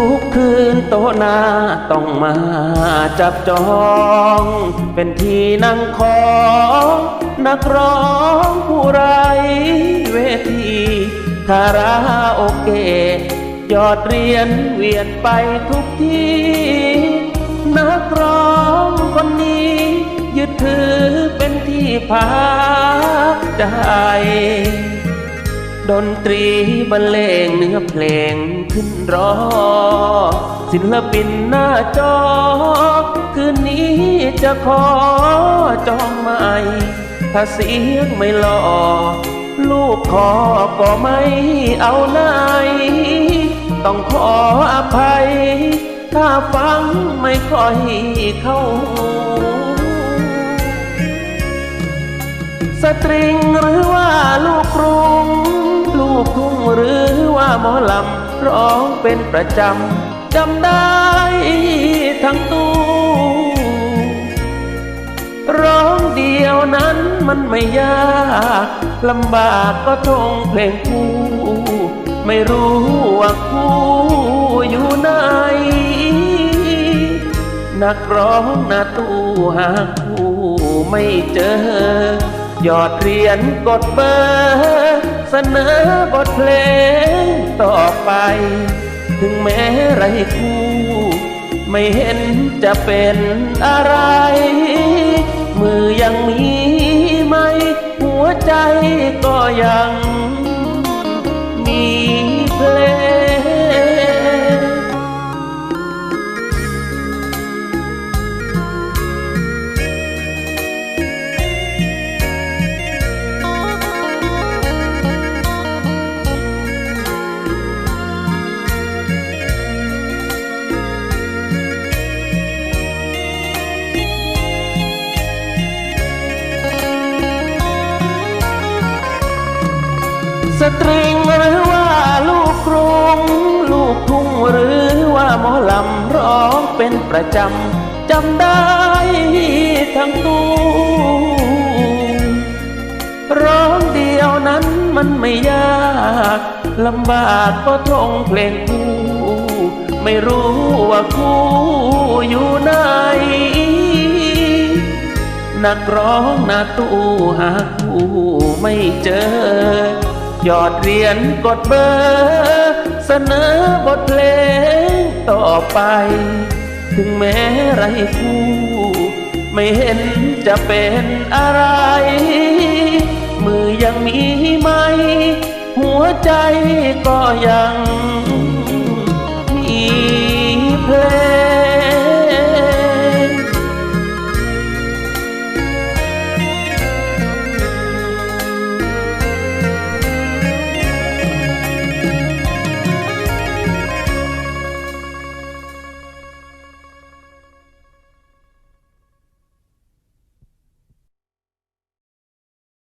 ทุกคืนโตหน้าต้องมาจับจอง เป็นที่นั่งของนักร้องผู้ไรเวทีคาราโอเกะยอดเรียนเวียนไปทุกที่ นักร้องคนนี้ ยึดถือเป็นที่พักใจ ดนตรีบรรเลงเนื้อเพลงขึ้นรอศิลปินหน้าจอ คืนนี้จะขอจองใหม่ ถ้าเสียงไม่หล่อ ลูกขอก็ไม่เอาไหนต้องขออภัย ถ้าฟังไม่ค่อยเข้าสตริงหรือว่าลูกกรุง หมอลำร้องเป็นประจำจำได้ทั้งตู้ร้องเดียวนั้นมันไม่ยากลำบากก็ทงเพลงคู่ไม่รู้ว่าคู่อยู่ไหนนักร้องหน้าตู้หาคู่ไม่เจอยอดเรียนกดเบอร์ เสนอบทเพลงต่อไป ถึงแม้ไรคู่ ไม่เห็นจะเป็นอะไร มือยังมีไหม หัวใจก็ยัง สตริงหรือว่าลูกกรุง ลูกทุ่งหรือว่าหมอลำร้องเป็นประจำจำได้ทั้งตู้ร้องเดียวนั้นมันไม่ยากลำบากก็ทงเพลงคู่ไม่รู้ว่าคู่อยู่ไหนนักร้องหน้าตู้หาคู่ไม่เจอ ยอดเรียนกดเบอร์เสนอบทเพลงต่อไป ถึงแม้ไรคู่ไม่เห็นจะเป็นอะไร มือยังมีไหม หัวใจก็ยังมีเพลง